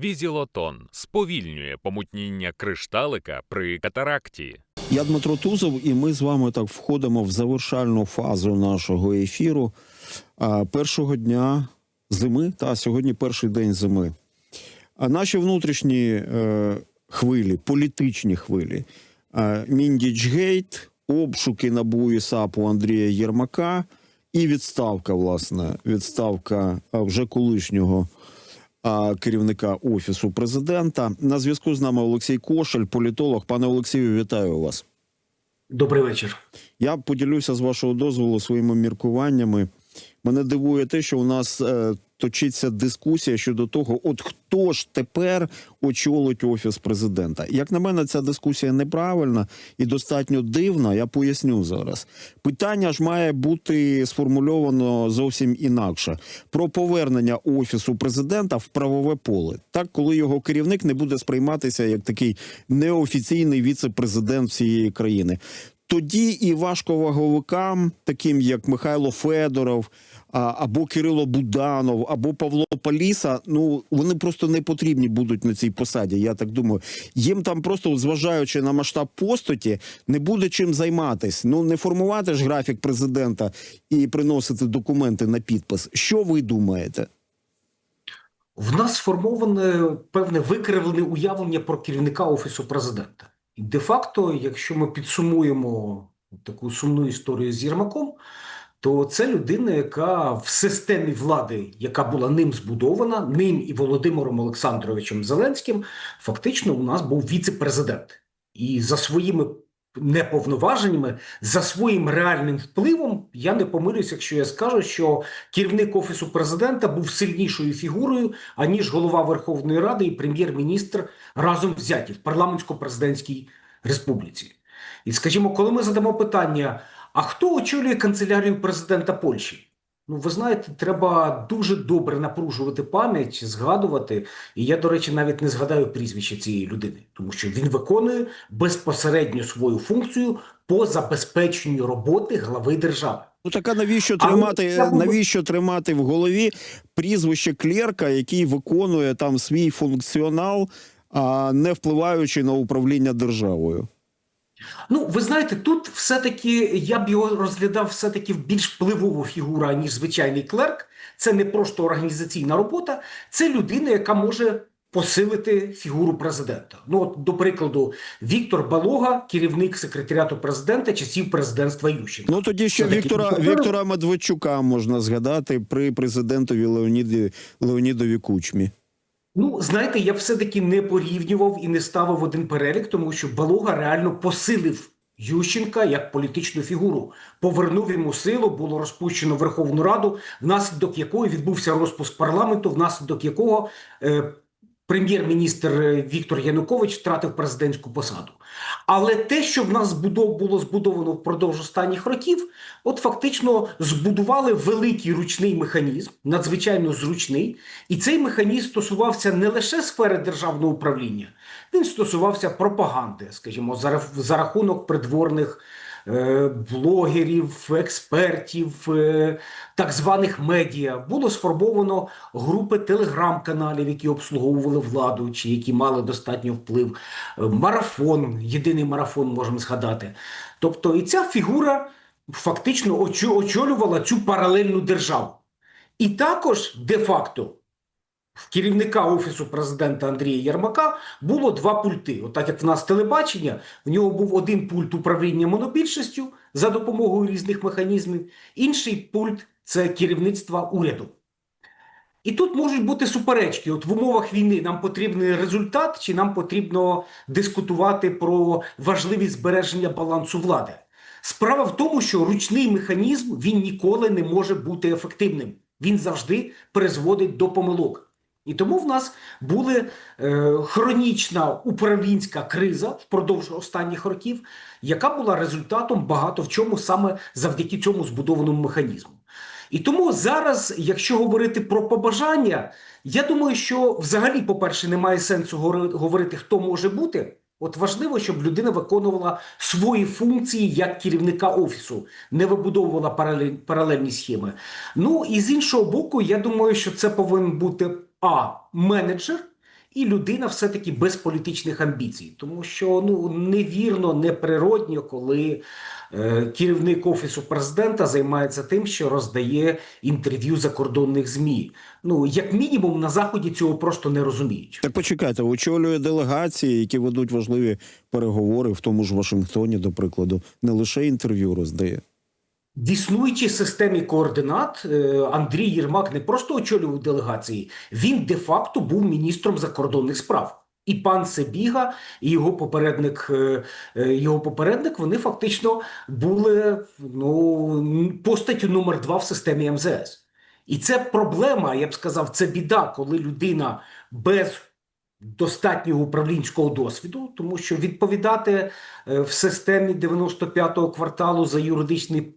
Візілотон сповільнює помутніння кришталика при катаракті. Я Дмитро Тузов, і ми з вами так входимо в завершальну фазу нашого ефіру першого дня зими. Та сьогодні перший день зими. А наші внутрішні е, хвилі, політичні хвилі, е, Міндічгейт, обшуки НАБУ і САПу Андрія Єрмака і відставка, власне, відставка вже колишнього керівника офісу президента. На зв'язку з нами Олексій Кошель, політолог. Пане Олексію, вітаю вас. Добрий вечір. Я поділюся з вашого дозволу своїми міркуваннями. Мене дивує те, що у нас е, точиться дискусія щодо того, от хто ж тепер очолить офіс президента. Як на мене, ця дискусія неправильна і достатньо дивна. Я поясню зараз. Питання ж має бути сформульовано зовсім інакше про повернення офісу президента в правове поле, так коли його керівник не буде сприйматися як такий неофіційний віце-президент всієї країни. Тоді і важковаговикам, таким як Михайло Федоров, або Кирило Буданов, або Павло Паліса, ну вони просто не потрібні будуть на цій посаді. Я так думаю. Їм там просто, зважаючи на масштаб постаті, не буде чим займатись. Ну не формувати ж графік президента і приносити документи на підпис. Що ви думаєте? В нас сформоване певне викривлене уявлення про керівника офісу президента. І де-факто, якщо ми підсумуємо таку сумну історію з Єрмаком, то це людина, яка в системі влади, яка була ним збудована, ним і Володимиром Олександровичем Зеленським, фактично у нас був віце-президент. І за своїми неповноваженнями, за своїм реальним впливом, я не помилюсь, якщо я скажу, що керівник офісу президента був сильнішою фігурою, аніж голова Верховної Ради і прем'єр-міністр разом взяті в парламентсько-президентській республіці. І скажімо, коли ми задамо питання: а хто очолює канцелярію президента Польщі? Ну, ви знаєте, треба дуже добре напружувати пам'ять, згадувати. І я, до речі, навіть не згадаю прізвище цієї людини, тому що він виконує безпосередньо свою функцію по забезпеченню роботи глави держави. Ну так а навіщо тримати, буду- навіщо тримати в голові прізвище клерка, який виконує там свій функціонал, а не впливаючи на управління державою? Ну, ви знаєте, тут все-таки я б його розглядав все-таки в більш впливову фігуру, ніж звичайний клерк. Це не просто організаційна робота, це людина, яка може посилити фігуру президента. Ну, от, до прикладу, Віктор Балога, керівник секретаріату президента часів президентства Ющенка. Ну тоді ще Віктора Віктор- Віктора Медведчука можна згадати при президентові Леоніді Леонідові Кучмі. Ну, знаєте, я все-таки не порівнював і не ставив один перелік, тому що Балога реально посилив Ющенка як політичну фігуру. Повернув йому силу, було розпущено Верховну Раду, внаслідок якої відбувся розпуск парламенту, внаслідок якого е, прем'єр-міністр е, Віктор Янукович втратив президентську посаду. Але те, що в нас було збудовано впродовж останніх років, от фактично збудували великий ручний механізм, надзвичайно зручний, і цей механізм стосувався не лише сфери державного управління, він стосувався пропаганди, скажімо, за, рахунок придворних блогерів, експертів, е, так званих медіа. Було сформовано групи телеграм-каналів, які обслуговували владу чи які мали достатньо вплив. Е, Марафон, єдиний марафон можемо згадати. Тобто, і ця фігура фактично очолювала цю паралельну державу. І також де-факто керівника офісу президента Андрія Єрмака було два пульти. Отак як в нас телебачення, в нього був один пульт управління монобільшістю за допомогою різних механізмів, інший пульт це керівництво уряду. І тут можуть бути суперечки. От в умовах війни нам потрібний результат, чи нам потрібно дискутувати про важливість збереження балансу влади. Справа в тому, що ручний механізм він ніколи не може бути ефективним. Він завжди призводить до помилок. І тому в нас була е, хронічна управлінська криза впродовж останніх років, яка була результатом багато в чому саме завдяки цьому збудованому механізму. І тому зараз, якщо говорити про побажання, я думаю, що взагалі, по-перше, немає сенсу говори- говорити, хто може бути. От важливо, щоб людина виконувала свої функції як керівника офісу, не вибудовувала паралель- паралельні схеми. Ну і з іншого боку, я думаю, що це повинен бути а менеджер, і людина все-таки без політичних амбіцій, тому що ну невірно, неприродньо, коли е, керівник офісу президента займається тим, що роздає інтерв'ю закордонних змі. Ну як мінімум на заході цього просто не розуміють. Так почекайте, очолює делегації, які ведуть важливі переговори в тому ж Вашингтоні, до прикладу, не лише інтерв'ю роздає. В існуючій системі координат е, Андрій Єрмак не просто очолював делегації, він де-факто був міністром закордонних справ. І пан Себіга, і його попередник, е, е, його попередник, вони фактично були ну, постаттю номер два в системі МЗС. І це проблема, я б сказав, це біда, коли людина без достатнього управлінського досвіду, тому що відповідати в системі 95-го кварталу за юридичний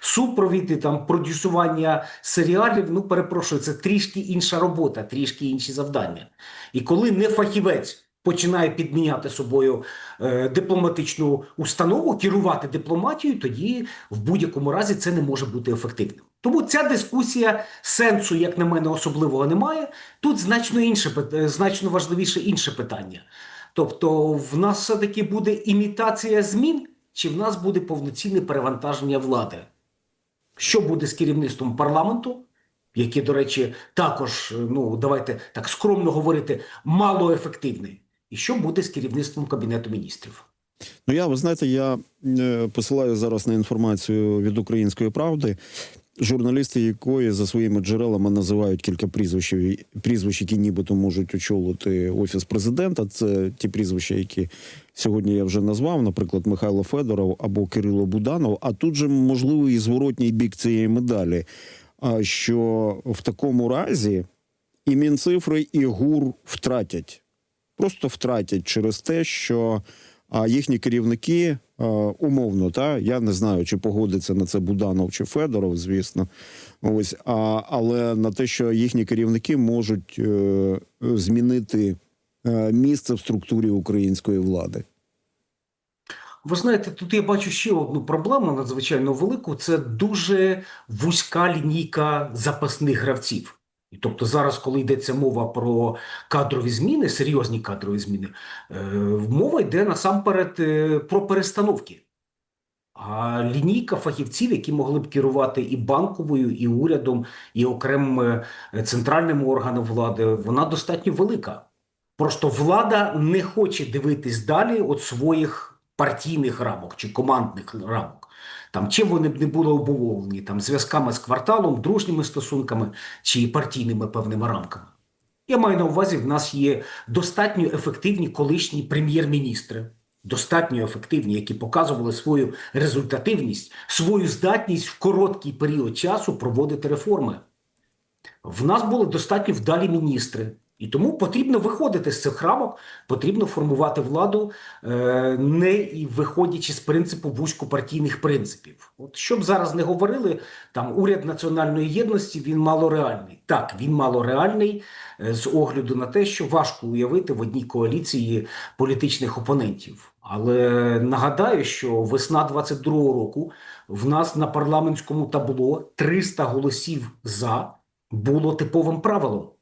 супровід і там продюсування серіалів. Ну перепрошую, це трішки інша робота, трішки інші завдання. І коли не фахівець. Починає підміняти собою е, дипломатичну установу, керувати дипломатією, тоді в будь-якому разі це не може бути ефективним. Тому ця дискусія сенсу, як на мене, особливого немає. Тут значно інше е, значно важливіше інше питання. Тобто, в нас все-таки буде імітація змін, чи в нас буде повноцінне перевантаження влади? Що буде з керівництвом парламенту, яке, до речі, також, ну давайте так скромно говорити, малоефективний, і що буде з керівництвом кабінету міністрів? Ну я ви знаєте, я е, посилаю зараз на інформацію від української правди, журналісти якої за своїми джерелами називають кілька прізвищ, прізвищ, які нібито можуть очолити офіс президента. Це ті прізвища, які сьогодні я вже назвав, наприклад, Михайло Федоров або Кирило Буданов. А тут же можливий і зворотній бік цієї медалі. А що в такому разі і Мінцифри, і ГУР втратять просто втратять через те, що їхні керівники умовно, та я не знаю, чи погодиться на це Буданов чи Федоров, звісно. Ось, а, але на те, що їхні керівники можуть е, змінити е, місце в структурі української влади. Ви знаєте, тут я бачу ще одну проблему надзвичайно велику. Це дуже вузька лінійка запасних гравців. І тобто зараз, коли йдеться мова про кадрові зміни, серйозні кадрові зміни, е, мова йде насамперед е, про перестановки. А лінійка фахівців, які могли б керувати і банковою, і урядом, і окремим е, центральним органом влади, вона достатньо велика. Просто влада не хоче дивитись далі від своїх партійних рамок чи командних рамок. Там чим вони б не були обумовлені, там зв'язками з кварталом, дружніми стосунками чи партійними певними рамками. Я маю на увазі, в нас є достатньо ефективні колишні прем'єр-міністри, достатньо ефективні, які показували свою результативність, свою здатність в короткий період часу проводити реформи. В нас були достатньо вдалі міністри, і тому потрібно виходити з цих рамок, потрібно формувати владу, е, не виходячи з принципу вузькопартійних принципів. От щоб зараз не говорили, там уряд національної єдності він малореальний. Так, він малореальний е, з огляду на те, що важко уявити в одній коаліції політичних опонентів. Але нагадаю, що весна 22-го року в нас на парламентському табло 300 голосів за було типовим правилом.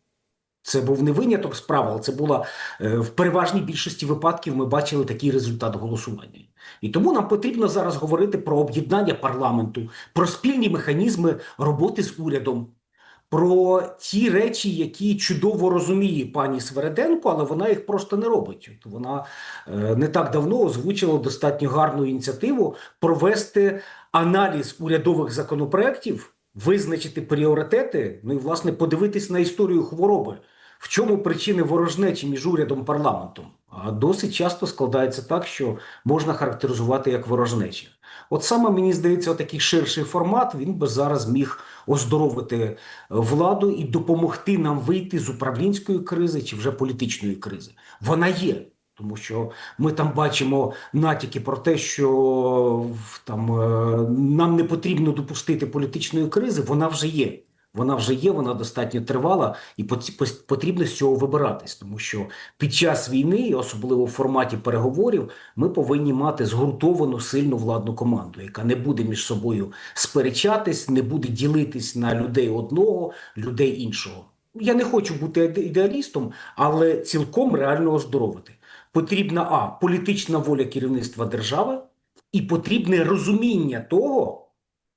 Це був не виняток з правил, це була е, в переважній більшості випадків. Ми бачили такий результат голосування. І тому нам потрібно зараз говорити про об'єднання парламенту, про спільні механізми роботи з урядом, про ті речі, які чудово розуміє пані Свереденко, але вона їх просто не робить. От вона е, не так давно озвучила достатньо гарну ініціативу провести аналіз урядових законопроєктів, визначити пріоритети, ну і власне подивитись на історію хвороби. В чому причини ворожнечі між урядом парламентом? Досить часто складається так, що можна характеризувати як ворожнечі. От саме мені здається, такий ширший формат він би зараз міг оздоровити владу і допомогти нам вийти з управлінської кризи чи вже політичної кризи. Вона є. Тому що ми там бачимо натяки про те, що там е, нам не потрібно допустити політичної кризи. Вона вже є. Вона вже є, вона достатньо тривала, і пот- потрібно з цього вибиратись, тому що під час війни, особливо в форматі переговорів, ми повинні мати згуртовану сильну владну команду, яка не буде між собою сперечатись, не буде ділитись на людей одного, людей іншого. я не хочу бути ідеалістом, але цілком реально оздоровити. Потрібна а політична воля керівництва держави, і потрібне розуміння того,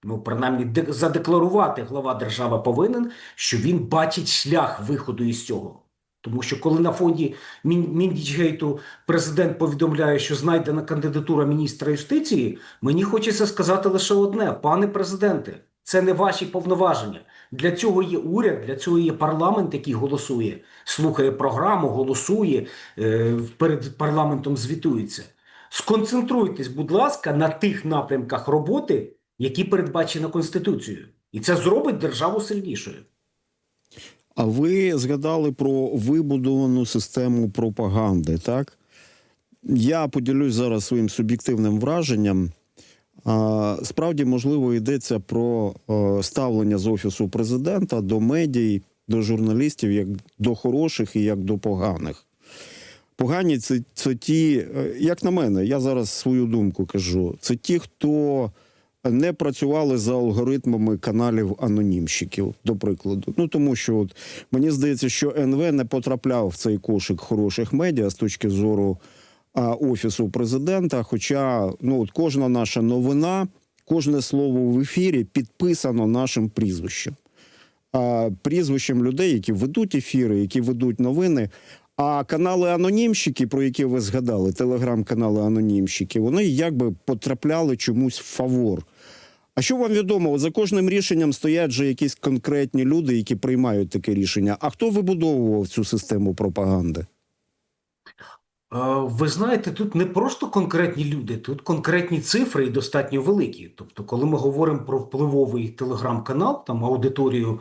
ну принаймні задекларувати глава держави повинен, що він бачить шлях виходу із цього. Тому що коли на фонді Міндічгейту президент повідомляє, що знайдена кандидатура міністра юстиції, мені хочеться сказати лише одне: пане президенте, це не ваші повноваження. Для цього є уряд, для цього є парламент, який голосує, слухає програму, голосує е, перед парламентом звітується. Сконцентруйтесь, будь ласка, на тих напрямках роботи, які передбачені Конституцією, і це зробить державу сильнішою. А ви згадали про вибудовану систему пропаганди, так? Я поділюсь зараз своїм суб'єктивним враженням. Справді, можливо, йдеться про е, ставлення з офісу президента до медій, до журналістів, як до хороших і як до поганих. Погані це, це ті, е, як на мене, я зараз свою думку кажу. Це ті, хто не працювали за алгоритмами каналів анонімщиків, до прикладу. Ну тому що от мені здається, що НВ не потрапляв в цей кошик хороших медіа з точки зору а, офісу президента. Хоча ну от кожна наша новина, кожне слово в ефірі підписано нашим прізвищем. А, прізвищем людей, які ведуть ефіри, які ведуть новини. А канали анонімщики, про які ви згадали, телеграм-канали анонімщики, вони якби потрапляли чомусь в фавор. А що вам відомо? За кожним рішенням стоять же якісь конкретні люди, які приймають таке рішення. А хто вибудовував цю систему пропаганди? Ви знаєте, тут не просто конкретні люди, тут конкретні цифри і достатньо великі. Тобто, коли ми говоримо про впливовий телеграм-канал, там аудиторію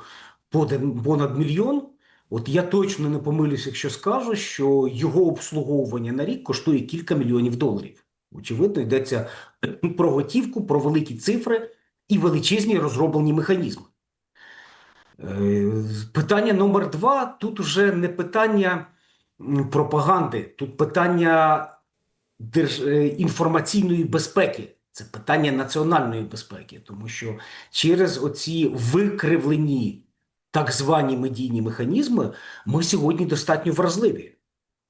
понад мільйон, от я точно не помилюсь, якщо скажу, що його обслуговування на рік коштує кілька мільйонів доларів. Очевидно, йдеться про готівку, про великі цифри і величезні розроблені механізми. Е, Питання номер два тут уже не питання пропаганди, тут питання держ... е, інформаційної безпеки, це питання національної безпеки, тому що через оці викривлені так звані медійні механізми ми сьогодні достатньо вразливі.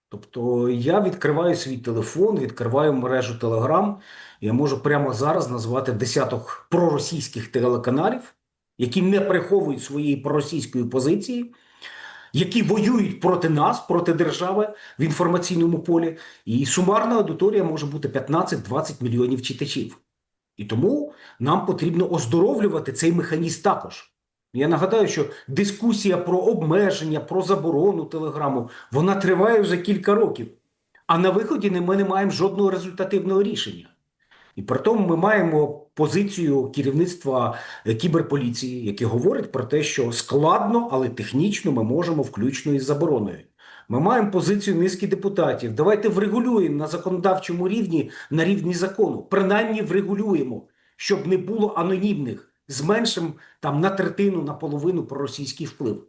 Тобто я відкриваю свій телефон, відкриваю мережу Телеграм. Я можу прямо зараз назвати десяток проросійських телеканалів, які не приховують своєї проросійської позиції, які воюють проти нас, проти держави в інформаційному полі. І сумарна аудиторія може бути 15-20 мільйонів читачів. І тому нам потрібно оздоровлювати цей механізм також. Я нагадаю, що дискусія про обмеження, про заборону телеграму, вона триває вже кілька років. А на виході ми не маємо жодного результативного рішення. І при тому ми маємо позицію керівництва е, кіберполіції, яке говорить про те, що складно, але технічно ми можемо включно із забороною. Ми маємо позицію низки депутатів. Давайте врегулюємо на законодавчому рівні, на рівні закону. Принаймні врегулюємо, щоб не було анонімних, зменшимо там на третину, на половину проросійський вплив.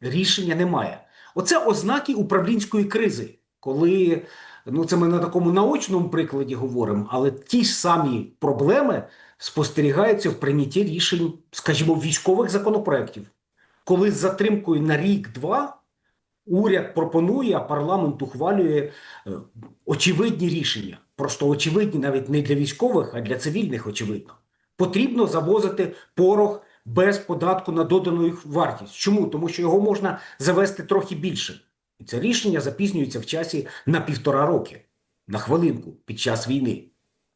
Рішення немає. Оце ознаки управлінської кризи, коли ну це ми на такому наочному прикладі говоримо, але ті ж самі проблеми спостерігаються в прийнятті рішень, скажімо, військових законопроєктів, коли з затримкою на рік-два уряд пропонує, а парламент ухвалює е, очевидні рішення. Просто очевидні навіть не для військових, а для цивільних, очевидно. Потрібно завозити порох без податку на додану вартість. Чому? Тому що його можна завести трохи більше. І це рішення запізнюється в часі на півтора роки, на хвилинку під час війни.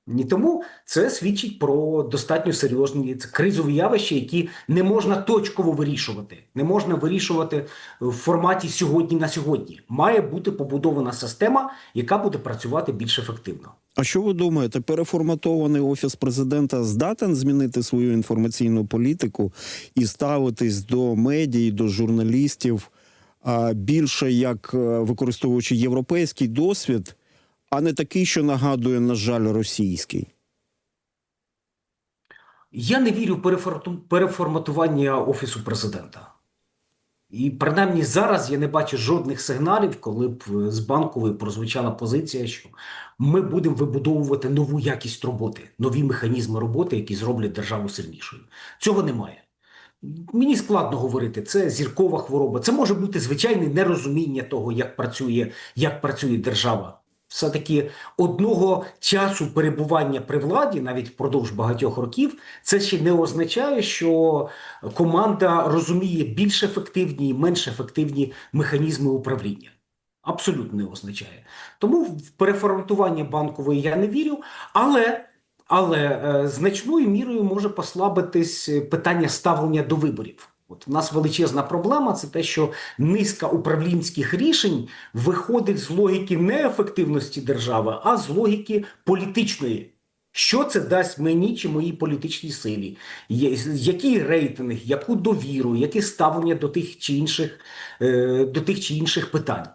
І тому це свідчить про достатньо серйозні кризові явища, які не можна точково вирішувати. Не можна вирішувати в форматі сьогодні на сьогодні. Має бути побудована система, яка буде працювати більш ефективно. А що ви думаєте, переформатований офіс президента здатен змінити свою інформаційну політику і ставитись до медій, до журналістів більше як е, використовуючи європейський досвід, а не такий, що нагадує, на жаль, російський? Я не вірю в переформатування офісу президента. І принаймні зараз я не бачу жодних сигналів, коли б е, з банкової прозвучала позиція, що ми будемо вибудовувати нову якість роботи, нові механізми роботи, які зроблять державу сильнішою. Цього немає. Мені складно говорити, це зіркова хвороба. Це може бути звичайне нерозуміння того, як працює, як працює держава. Все-таки одного часу перебування при владі, навіть впродовж багатьох років, це ще не означає, що команда розуміє більш ефективні і менш ефективні механізми управління. Абсолютно не означає. Тому в переформатування банкової я не вірю, але, але е, значною мірою може послабитись питання ставлення до виборів. От у нас величезна проблема це те, що низка управлінських рішень виходить з логіки не ефективності держави, а з логіки політичної. Що це дасть мені чи моїй політичній силі? Який рейтинг, яку довіру, яке ставлення до тих чи інших, е, до тих чи інших питань?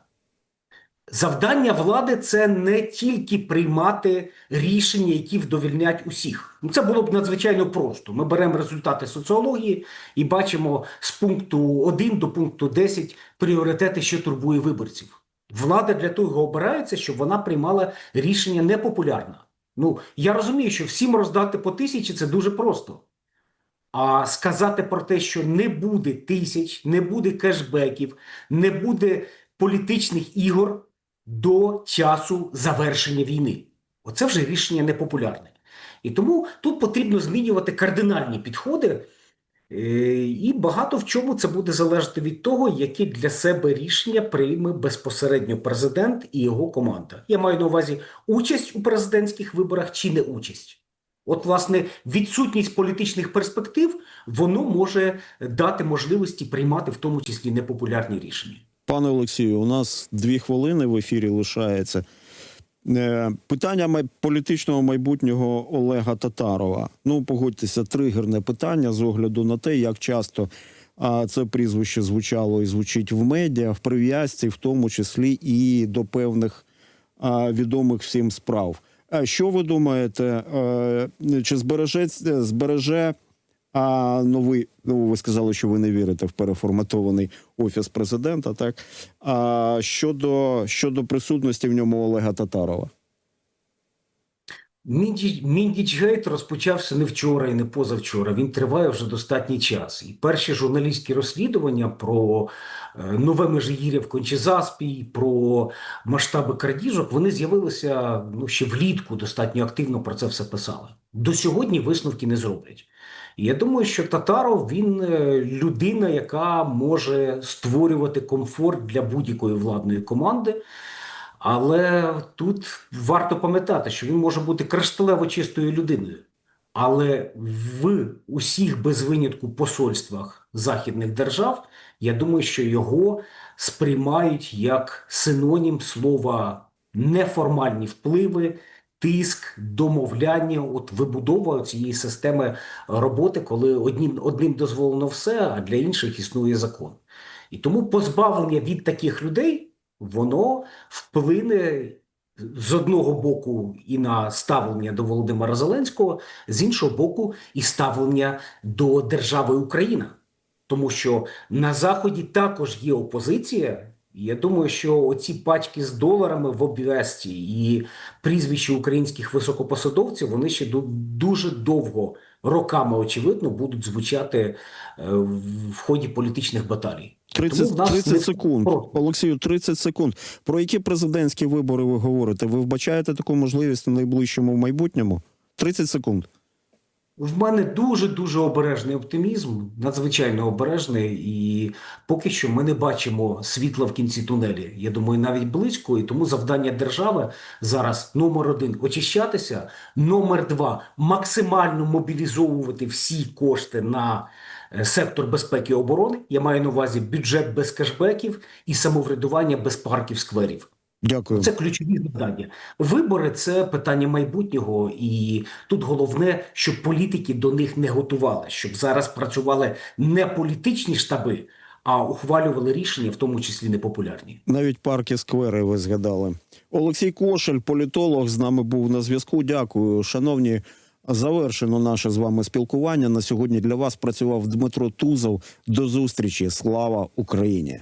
Завдання влади це не тільки приймати рішення, які вдовільнять усіх. Ну, це було б надзвичайно просто. Ми беремо результати соціології і бачимо з пункту 1 до пункту 10 пріоритети, що турбує виборців. Влада для того обирається, щоб вона приймала рішення непопулярне. Ну я розумію, що всім роздати по тисячі це дуже просто. А сказати про те, що не буде тисяч, не буде кешбеків, не буде політичних ігор до часу завершення війни. Оце вже рішення непопулярне. І тому тут потрібно змінювати кардинальні підходи. Е, І багато в чому це буде залежати від того, які для себе рішення прийме безпосередньо президент і його команда. Я маю на увазі участь у президентських виборах чи не участь. От, власне, відсутність політичних перспектив воно може дати можливості приймати в тому числі непопулярні рішення. Пане Олексію, у нас дві хвилини в ефірі лишається. Е, Питання політичного майбутнього Олега Татарова. Ну, погодьтеся, тригерне питання з огляду на те, як часто це прізвище звучало і звучить в медіа, в прив'язці, в тому числі і до певних відомих всім справ. Що ви думаєте, е, чи збереже, збереже а новий, ну ви сказали, що ви не вірите в переформатований офіс президента, так? А щодо, щодо присутності в ньому Олега Татарова? Міндіч- Міндічгейт розпочався не вчора і не позавчора. Він триває вже достатній час. І перші журналістські розслідування про е, нове межигір'я в Кончезаспі, про масштаби крадіжок, вони з'явилися ну, ще влітку, достатньо активно про це все писали. До сьогодні висновки не зроблять. Я думаю, що Татаров він е, людина, яка може створювати комфорт для будь-якої владної команди. Але тут варто пам'ятати, що він може бути кришталево чистою людиною. Але в усіх без винятку посольствах західних держав я думаю, що його сприймають як синонім слова неформальні впливи, тиск, домовляння, от вибудова цієї системи роботи, коли одним, одним дозволено все, а для інших існує закон. І тому позбавлення від таких людей воно вплине з одного боку і на ставлення до Володимира Зеленського, з іншого боку, і ставлення до держави Україна. Тому що на Заході також є опозиція. Я думаю, що оці пачки з доларами в обвесті і прізвища українських високопосадовців вони ще дуже довго, роками, очевидно, будуть звучати е, в ході політичних баталій. Тому 30, 30 секунд. Олексію, 30 секунд. Про які президентські вибори ви говорите? Ви вбачаєте таку можливість в найближчому майбутньому? 30 секунд. В мене дуже дуже обережний оптимізм, надзвичайно обережний, і поки що ми не бачимо світла в кінці тунелі. Я думаю, навіть близько. І тому завдання держави зараз номер один очищатися, номер два максимально мобілізовувати всі кошти на е, сектор безпеки і оборони. Я маю на увазі бюджет без кешбеків і самоврядування без парків скверів. Дякую. Це ключові завдання. Вибори це питання майбутнього, і тут головне, щоб політики до них не готували, щоб зараз працювали не політичні штаби, а ухвалювали рішення, в тому числі непопулярні. Навіть парки сквери ви згадали. Олексій Кошель, політолог, з нами був на зв'язку. Дякую, шановні. Завершено наше з вами спілкування. На сьогодні для вас працював Дмитро Тузов. До зустрічі. Слава Україні!